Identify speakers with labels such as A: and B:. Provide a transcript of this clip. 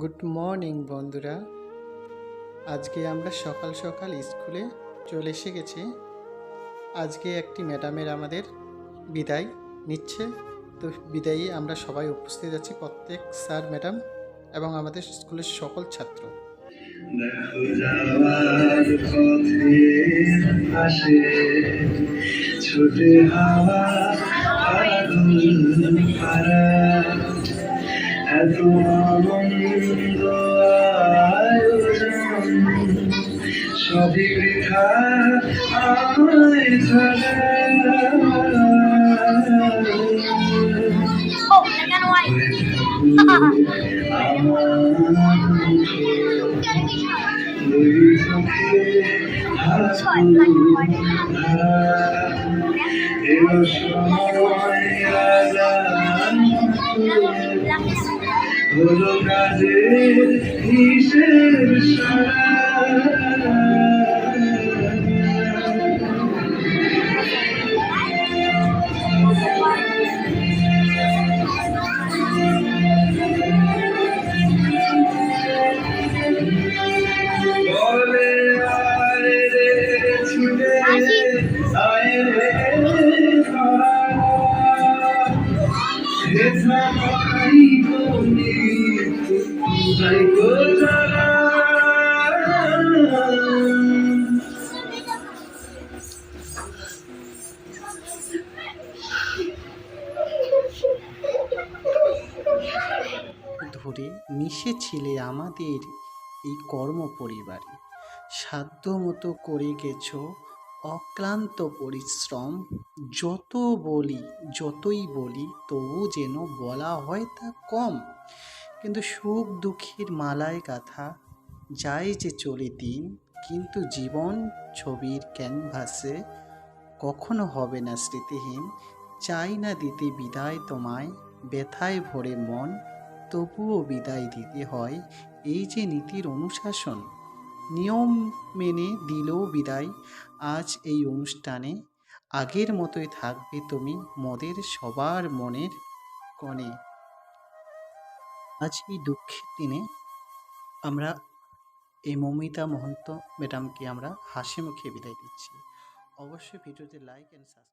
A: Good morning বন্ধুরা। আজকে আমরা সকাল সকাল স্কুলে চলে এসে গেছি আজকে একটি ম্যাডামের আমাদের বিদায় নিচ্ছে। তো বিদায়ী আমরা সবাই উপস্থিত আছি, প্রত্যেক স্যার, ম্যাডাম এবং আমাদের স্কুলের সকল ছাত্র।
B: হাওয়া সবই বৃথা আমায়
C: Oh, then why?
B: হলো কাজের হিসেব সারা
A: ধরে মিশেছিলে আমাদের এই কর্ম পরিবারে সাধ্য মতো করে গেছো, অক্লান্ত পরিশ্রম, যত বলি, যতই বলি, তবু যেন বলা হয় তা কম। কিন্তু সুখ দুঃখের মালায় গাথা। যায় যে চলে দিন, কিন্তু জীবন ছবির ক্যানভাসে কখনো হবে না স্মৃতিহীন। চাই না দিতে বিদায় তোমায়, ব্যথায় ভরে মন, তবুও বিদায় দিতে হয়। এই যে নীতির অনুশাসন, নিয়ম মেনে দিলেও বিদায়। আজ এই অনুষ্ঠানে আগের মতোই থাকবে তুমি মদের সবার মনের কোণে আজ এই দুঃখের দিনে আমরা এই মমিতা মহন্ত ম্যাডামকে আমরা হাসি মুখে বিদায় দিচ্ছি। অবশ্যই ভিডিওতে লাইক অ্যান্ড সাবস্ক্রাইব